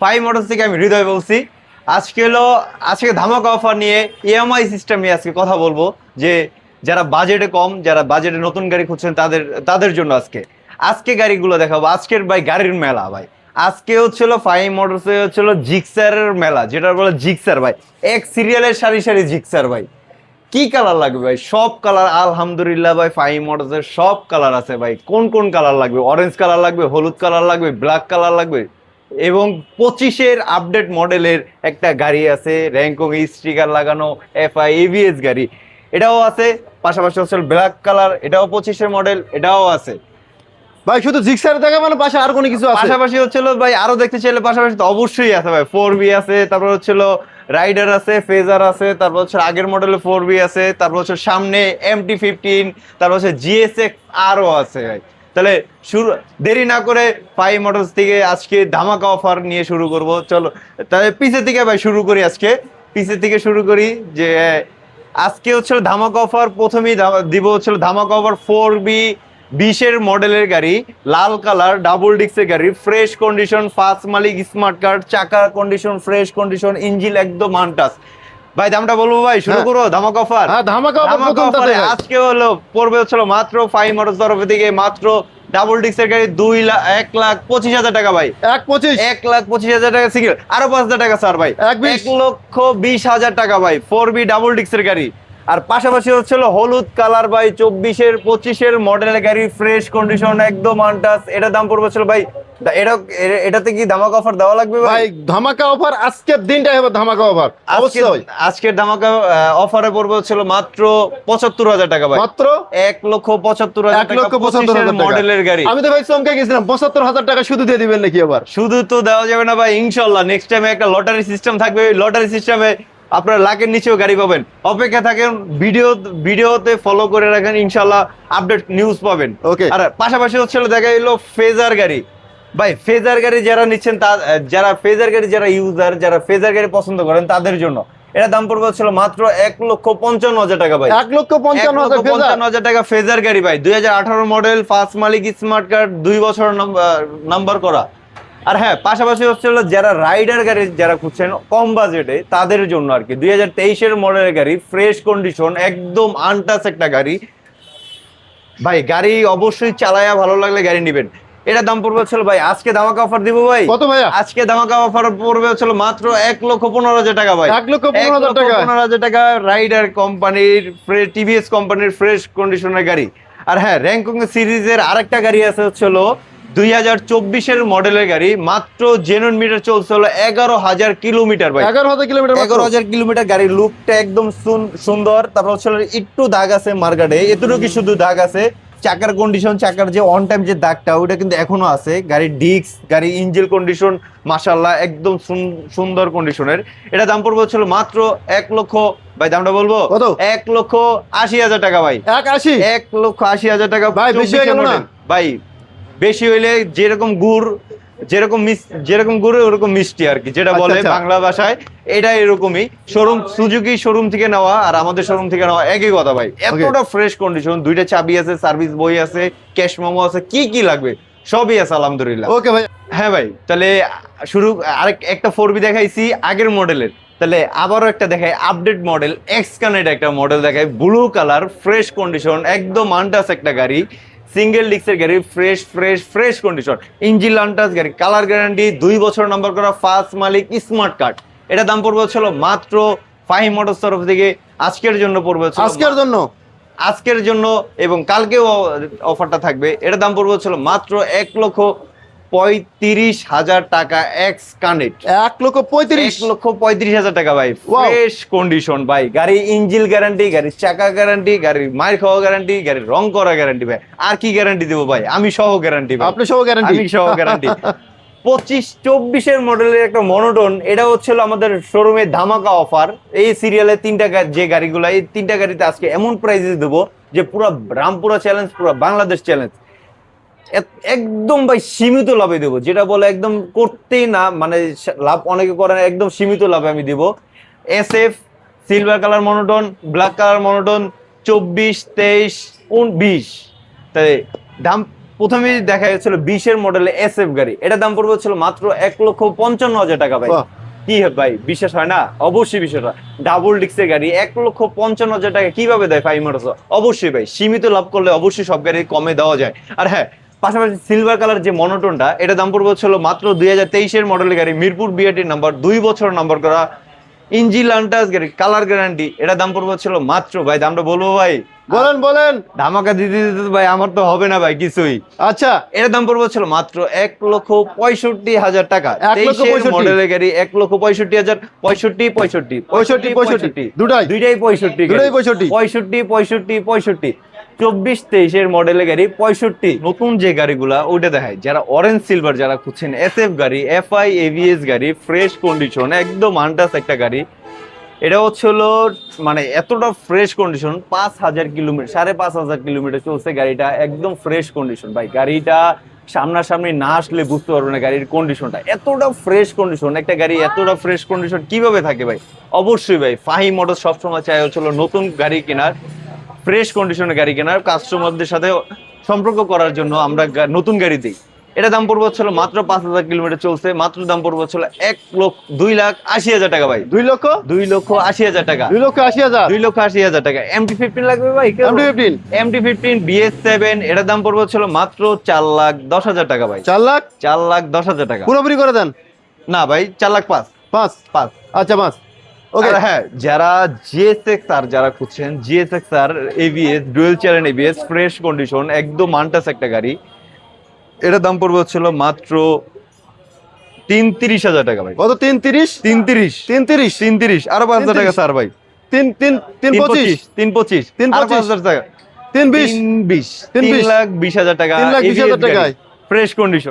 Five motors থেকে আমি হৃদয় বলছি। আজকে হলো, আজকে ধামাকা অফার নিয়ে ইএমআই সিস্টেম নিয়ে আজকে কথা বলব যে যারা বাজেটে কম, যারা বাজেটে নতুন গাড়ি খুঁজছেন তাদের তাদের জন্য আজকে। আজকে গাড়িগুলো দেখাবো। আজকের ভাই গাড়ির মেলা ভাই। আজকে হচ্ছিল ফাইভ মোটরসে হচ্ছিল জিক্সারের মেলা যেটা বলে জিক্সার ভাই। এক সিরিয়ালের সারি সারি জিক্সার ভাই। কি কালার লাগবে ভাই? সব কালার আলহামদুলিল্লাহ ভাই ফাইভ মডেলসের সব কালার আছে ভাই। কোন কোন কালার লাগবে? অরেঞ্জ কালার লাগবে, হলুদ কালার লাগবে ব্ল্যাক কালার লাগবে? এবং পঁচিশের আপডেট মডেলের একটা গাড়ি আছে র্যাঙ্কং স্টিকার লাগানো এফআই এভিএস গাড়ি। এটাও আছে পাশাপাশি হচ্ছে ব্ল্যাক কালার এটাও পঁচিশের মডেল এটাও আছে। ভাই শুধু জিক্সার দেখা মানে পাশে আর কোনো কিছু পাশাপাশি হচ্ছিল ভাই আরও দেখতে চাইলে পাশাপাশি তো অবশ্যই আছে ভাই ফোর বি আছে তারপর হচ্ছিল রাইডার আছে ফেজার আছে তারপর হচ্ছে আগের মডেলে ফোর বি আছে তারপর হচ্ছে সামনে এম টি ফিফটিন তারপর হচ্ছে জিএসএক্স আরও আছে ভাই। তাহলে শুরু দেরি না করে ফাইভ মোটরস থেকে আজকে ধামাকা অফার নিয়ে শুরু করব। চলো, তাহলে পিছে থেকে ভাই শুরু করি আজকে। পিছে থেকে শুরু করি যে, আজকে হচ্ছিল ধামাকা অফার প্রথমেই দিব হচ্ছিল ধামাকা অফার ফোর বি বিশের মডেলের গাড়ি, লাল কালার ডাবল ডিক্সের গাড়ি ফ্রেশ কন্ডিশন ফার্স্ট মালিক স্মার্ট কার্ড চাকা কন্ডিশন ফ্রেশ কন্ডিশন ইঞ্জিন একদম আনটাস ভাই দামটা বলব ভাই শুরু হ্যাঁ। করো ধামাকা অফার হ্যাঁ ধামাকা প্রথমটাতে আজকে হলো পড়বে হচ্ছিল মাত্র ফাইভ মোটরস তরফ থেকে মাত্র ডাবল ডিক্সের গাড়ি দুই লাখ এক লাখ পঁচিশ হাজার টাকা ভাই। এক পঁচিশ। এক লাখ পঁচিশ হাজার টাকা সিঙ্গেল আরও পাঁচ হাজার টাকা স্যার ভাই। এক লক্ষ বিশ হাজার টাকা ভাই ফোর বি ডাবল ডিক্সের গাড়ি। আর পাশাপাশি হচ্ছিল হলুদ কালার ভাই চব্বিশের পঁচিশের মডেলের গাড়ি ফ্রেশ কন্ডিশন একদম আনটাস এটা দাম পড়বে ছিল ভাই এটা এটাতে কি ধামাক অফার দেওয়া লাগবে ভাই? ধামাকা অফার আজকের দিনটাই হবে ধামাকা অফার অবশ্যই। আজকের ধামাকা অফারে পড়বে হচ্ছিল মাত্র পঁচাত্তর হাজার টাকা ভাই। মাত্র? এক লক্ষ পঁচাত্তর হাজার এক লক্ষ পঁচাত্তর হাজার মডেলের গাড়ি। আমি তো ভাই চমকে গেছিলাম পঁচাত্তর হাজার টাকা শুধু দিয়ে দিবেন নাকি এবার শুধু তো দেওয়া যাবে না ভাই ইনশাল্লাহ। নেক্সট টাইমে একটা লটারি সিস্টেম থাকবে ওই লটারি সিস্টেমে আপনার লাখের নিচেও গাড়ি পাবেন। অপেক্ষা থাকেন ভিডিও ভিডিওতে ফলো করে রাখেন ইনশাল্লাহ আপডেট নিউজ পাবেন। ওকে আর পাশাপাশি হচ্ছিল দেখা গেলো ফেজার গাড়ি। ভাই ফেজার গাড়ি যারা নিচ্ছেন তা যারা ফেজার গাড়ি যারা ইউজার যারা ফেজার গাড়ি পছন্দ করেন তাদের জন্য। এটা দাম পড়বে ছিল মাত্র এক লক্ষ পঞ্চান্ন হাজার টাকা ভাই। এক লক্ষ পঞ্চান্ন হাজার টাকা ফেজার গাড়ি ভাই। দুই হাজার আঠারো মডেল ফার্স্ট মালিক স্মার্ট কার্ড দুই বছর নাম্বার করা। আর হ্যাঁ পাশাপাশি হচ্ছে হলো যারা রাইডার গাড়ি যারা খুঁজছেন কম বাজেটে তাদের জন্য আর কি। দুই হাজার তেইশের মডেলের গাড়ি ফ্রেশ কন্ডিশন একদম আনটাস একটা গাড়ি। ভাই গাড়ি অবশ্যই চালায়া ভালো লাগলে গাড়ি নেবেন। এটা দাম পড়বে হচ্ছিল ভাই আজকে ধামাকা অফার দিব ভাই। কত ভাইয়া? আজকে ধামাকা অফার পড়বে হচ্ছিল মাত্র এক লক্ষ পনেরো হাজার টাকা ভাই। এক লক্ষ পনেরো হাজার টাকা। রাইডার কোম্পানির টিভিএস কোম্পানির ফ্রেশ কন্ডিশনের গাড়ি। আর হ্যাঁ র্যাঙ্কং সিরিজের আরেকটা গাড়ি আছে হচ্ছিল দুই হাজার চব্বিশের মডেলের গাড়ি। মাত্র জেনুইন মিটার চলছে হলো এগারো হাজার কিলোমিটার ভাই। এগারো হাজার কিলোমিটার এগারো হাজার কিলোমিটার গাড়ির লুকটা একদম সুন- সুন্দর। তারপর হচ্ছে একটু দাগ আছে মার্কেটে। এতটুকু শুধু দাগ আছে। চাকার কন্ডিশন চাকার যে অন টাইম যে দাগটা ওটা কিন্তু এখনও আছে গাড়ির ডিস্ক গাড়ির ইঞ্জিন কন্ডিশন মাসাল্লাহ একদম সুন্দর কন্ডিশনের এটা দাম পড়বে হচ্ছিল মাত্র এক লক্ষ ভাই দামটা বলব কত? এক লক্ষ আশি হাজার টাকা ভাই এক আশি এক লক্ষ আশি হাজার টাকা ভাই, বেশি 24 গেল না? মডেল। ভাই বেশি হইলে যেরকম গুড় যেরকম যেরকম গুড় ওরকম মিষ্টি আর কি যেটা আচ্ছা, বলে আচ্ছা। বাংলা ভাষায় এটা এরকমই। শোরুম সুজুকি শোরুম থেকে নেওয়া আর আমাদের শোরুম থেকে নেওয়া একই কথা ভাই। এতটা ফ্রেশ কন্ডিশন দুইটা চাবি আছে সার্ভিস বই আছে ক্যাশ মেমো আছে কি কি লাগবে? সবই আছে আলহামদুলিল্লাহ। ওকে ভাই। হ্যাঁ ভাই তাহলে শুরু আরেক একটা ফোর বি দেখাইছি আগের মডেলের তাহলে আবারও একটা দেখাই আপডেট মডেল এক্স কানেক্ট একটা মডেল দেখাই ব্লু কালার ফ্রেশ কন্ডিশন একদম আনটাস একটা গাড়ি। সিঙ্গেল ডিক্সের গাড়ি fresh fresh fresh condition engine untouched গাড়ি কালার গ্যারান্টি দুই বছর নম্বর করা ফার্স্ট মালিক স্মার্ট কার্ড এটা দাম পড়বে ছিল মাত্র ফাইভ মোটরস তরফ থেকে। আজকের জন্য পড়বে আজকের জন্য? আজকের জন্য এবং কালকেও অফারটা থাকবে। এটা দাম পড়বে হচ্ছিল মাত্র এক লক্ষ পঁয়ত্রিশ হাজার টাকা এক্স কানেক্ট এক লক্ষ পঁয়ত্রিশ। লক্ষ পঁয়ত্রিশ হাজার টাকা ভাই। ফ্রেশ কন্ডিশন ভাই। গাড়ি ইঞ্জিল গ্যারান্টি গাড়ির চাকা গ্যারান্টি গাড়ির মায়ের খাওয়া গ্যারান্টি গাড়ির রং করা গ্যারান্টি ভাই। আর কি গ্যারান্টি দেবো ভাই? আমি সহ গ্যারান্টি আপনি সহ গ্যারান্টি আমি সহ গ্যারান্টি পঁচিশ চব্বিশের মডেলের একটা মনোটন এটা হচ্ছিল আমাদের শোরুমে ধামাকা অফার এই সিরিয়ালে তিনটা যে গাড়িগুলো এই তিনটা গাড়িতে আজকে এমন প্রাইজে দেবো যে পুরো রামপুরা চ্যালেঞ্জ পুরো বাংলাদেশ চ্যালেঞ্জ একদম ভাই সীমিত লাভে দেবো। যেটা বলে একদম করতেই না মানে লাভ অনেকে করে না, একদম সীমিত লাভে আমি দিব। S F silver colour monotone black colour monotone চব্বিশ তেইশ বিশ। তাই দাম প্রথমেই দেখা যাচ্ছিল বিশের মডেলে এস এফ গাড়ি। এটা দাম পড়বে হচ্ছিল মাত্র এক লক্ষ পঞ্চান্ন হাজার টাকা ভাই। কি ভাই বিশ্বাস হয় না? অবশ্যই হয়। ডাবল ডিক্সের গাড়ি এক লক্ষ পঞ্চান্ন হাজার টাকা কীভাবে দেয় ফাইভ মোটরস অবশ্যই ভাই সীমিত লাভ করলে অবশ্যই সব গাড়ি কমে দেওয়া যায়। আর হ্যাঁ পাশাপাশি সিলভার কালার যে মনোটনটা এটা দাম পড়বে হচ্ছিল মাত্র দুই হাজার তেইশের মডেলের গাড়ি মিরপুর বিআরটির নাম্বার দুই বছর নাম্বার করা ইঞ্জি লান্টাস গাড়ি কালার গ্যারান্টি এটা দাম পড়বে হচ্ছিল মাত্র ভাই দামটা বলব ভাই? বলেন বলেন। ধামাকা দিতে দিতে ভাই আমার তো হবে না ভাই কিছুই। আচ্ছা। এর দাম পড়বে ছিল মাত্র এক লক্ষ পঁয়ষট্টি হাজার টাকা। মডেলের গাড়ি এক লক্ষ পঁয়ষট্টি হাজার পঁয়ষট্টি পঁয়ষট্টি। পঁয়ষট্টি পঁয়ষট্টি। দুটাই। দুইটাই পঁয়ষট্টি। দুটাই পঁয়ষট্টি। পঁয়ষট্টি পঁয়ষট্টি পঁয়ষট্টি। চব্বিশ তেইশের মডেলের গাড়ি, পঁয়ষট্টি। নতুন যে গাড়িগুলা, ওইটা দেখায় যারা অরেঞ্জ সিলভার যারা খুঁজছেন এস এফ গাড়ি এফ আই এভিএস গাড়ি ফ্রেশ কন্ডিশন একদম আনটাস একটা গাড়ি। এটা হচ্ছে হলো মানে এতটা ফ্রেশ কন্ডিশন পাঁচ হাজার কিলোমিটার, সাড়ে পাঁচ হাজার কিলোমিটার চলছে গাড়িটা, একদম ফ্রেশ কন্ডিশন ভাই, গাড়িটা সামনাসামনি না আসলে বুঝতে পারবে না গাড়ির কন্ডিশনটা এতটা ফ্রেশ কন্ডিশন একটা গাড়ি এতটা ফ্রেশ কন্ডিশন কীভাবে থাকে ভাই? অবশ্যই ভাই ফাহি মোটর সবসময় চাই হচ্ছে হলো নতুন গাড়ি কেনার। ফ্রেশ কন্ডিশনের গাড়ি কেনার কাস্টমারদের সাথে সম্পর্ক করার জন্য আমরা নতুন গাড়ি দিই। এটা দাম পড়বে হচ্ছিল মাত্র পাঁচ হাজার কিলোমিটার চলছে মাত্র দাম পড়বে হচ্ছিল এক লক্ষ দুই লাখ আশি হাজার টাকা ভাই। দুই লক্ষ? দুই লক্ষ আশি হাজার টাকা। দুই লক্ষ আশি হাজার? দুই লক্ষ আশি হাজার টাকা। এমটি ফিফটিন লাগবে ভাই MD fifteen MT fifteen BS seven এটার দাম পড়বে হচ্ছিল মাত্র চার লাখ দশ হাজার টাকা ভাই। চার লাখ? চার লাখ দশ হাজার টাকা। পুরোপুরি করে দেন? না ভাই চার লাখ পাঁচ। পাঁচ? পাঁচ। আচ্ছা পাঁচ। ওকে হ্যাঁ যারা জিএসএক্স আর যারা খুঁজছেন GSX R ABS dual channel ABS fresh condition একদম মানটাস একটা গাড়ি। এটার দাম পড়বে হচ্ছিল মাত্র তিন তিরিশ হাজার টাকা ভাই। কত তিন তিরিশ তিন তিরিশ তিন তিরিশ তিন তিরিশ আরও পাঁচ হাজার টাকা 330 স্যার ভাই। তিন তিন তিন পঁচিশ? তিন পঁচিশ। তিন পাঁচ। হাজার টাকা। তিন বিশ? বিশ। তিন লাখ বিশ হাজার টাকা তিন লাখ বিশ হাজার টাকায়। Fresh condition